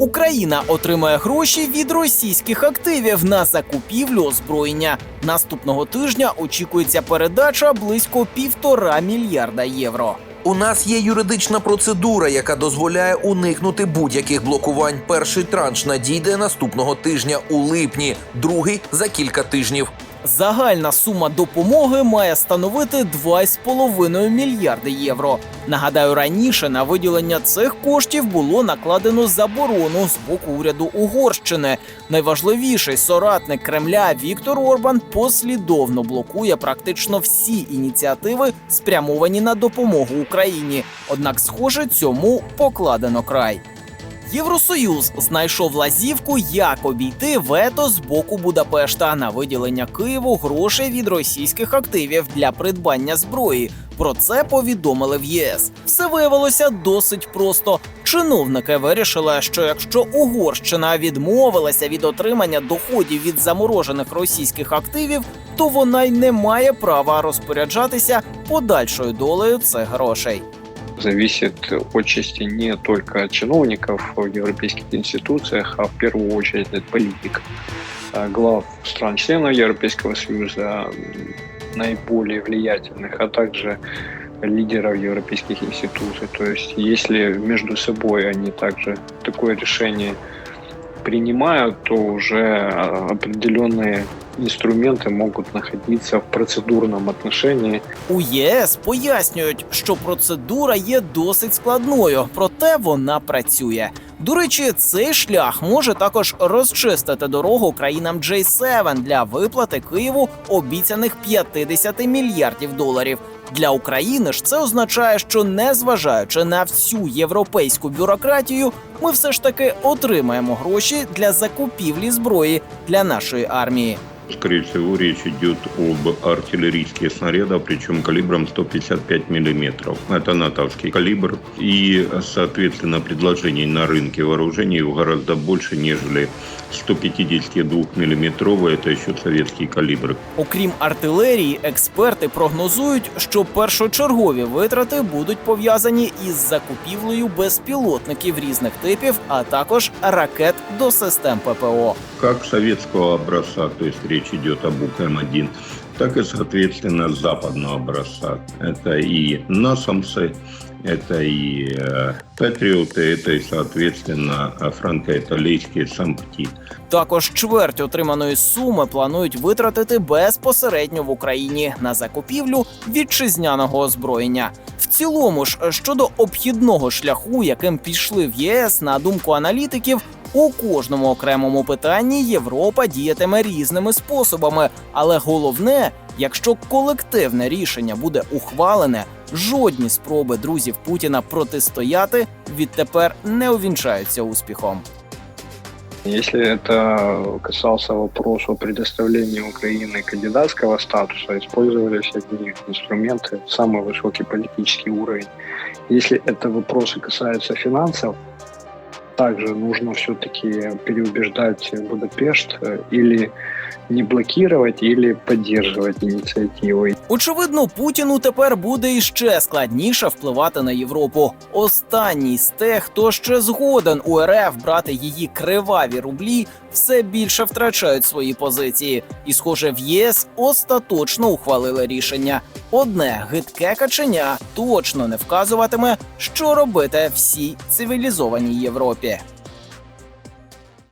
Україна отримає гроші від російських активів на закупівлю озброєння. Наступного тижня очікується передача близько півтора мільярда євро. У нас є юридична процедура, яка дозволяє уникнути будь-яких блокувань. Перший транш надійде наступного тижня у липні, другий за кілька тижнів. Загальна сума допомоги має становити 2,5 мільярди євро. Нагадаю, раніше на виділення цих коштів було накладено заборону з боку уряду Угорщини. Найважливіший соратник Кремля Віктор Орбан послідовно блокує практично всі ініціативи, спрямовані на допомогу Україні. Однак, схоже, цьому покладено край. Євросоюз знайшов лазівку, як обійти вето з боку Будапешта на виділення Києву грошей від російських активів для придбання зброї. Про це повідомили в ЄС. Все виявилося досить просто. Чиновники вирішили, що якщо Угорщина відмовилася від отримання доходів від заморожених російських активів, то вона й не має права розпоряджатися подальшою долею цих грошей. Зависит отчасти не только от чиновников в европейских институциях, а в первую очередь от политиков, а, глав стран-членов Европейского Союза, наиболее влиятельных, а также лидеров европейских институций. То есть, если между собой они также такое решение принимают, то уже определенные інструменти можуть знаходитися в процедурному отношенні. У ЄС пояснюють, що процедура є досить складною, проте вона працює. До речі, цей шлях може також розчистити дорогу країнам J7 для виплати Києву обіцяних 50 мільярдів доларів. Для України ж це означає, що незважаючи на всю європейську бюрократію, ми все ж таки отримаємо гроші для закупівлі зброї для нашої армії Скорее всего, речь идет об артиллерийских снарядах, причем калибром 155 миллиметров. Это натовский калибр. И, соответственно, предложений на рынке вооружений гораздо больше, нежели 152 миллиметровый. Это еще советский калибр. Окрім артилерії, експерти прогнозують, що першочергові витрати будуть пов'язані із закупівлею безпілотників різних типів, а також ракет до систем ППО. Как советского образца, то есть речь идет об УКМ-1, так и, соответственно, западного образца. Это и насамсы, это и э, патриоты, это и, соответственно, франко-италийские сампти. Також чверть отриманої суми планують витратити безпосередньо в Україні на закупівлю вітчизняного озброєння. В цілому ж щодо обхідного шляху, яким пішли в ЄС, на думку аналітиків. У кожному окремому питанні Європа діятиме різними способами, але головне, якщо колективне рішення буде ухвалене, жодні спроби друзів Путіна протистояти відтепер не увінчаються успіхом. Если это касался вопроса о предоставлении Украины кандидатского статуса, использовались одни инструменты, самый высокий политический уровень. Если это вопросы касаются финансов, также нужно все-таки переубеждать Будапешт э, или не блокировать, или поддерживать инициативу. Очевидно, Путіну тепер буде іще складніше впливати на Європу. Останній з тих, хто ще згоден у РФ брати її криваві рублі, все більше втрачають свої позиції. І, схоже, в ЄС остаточно ухвалили рішення. Одне гидке каченя точно не вказуватиме, що робити всій цивілізованій Європі. tiver.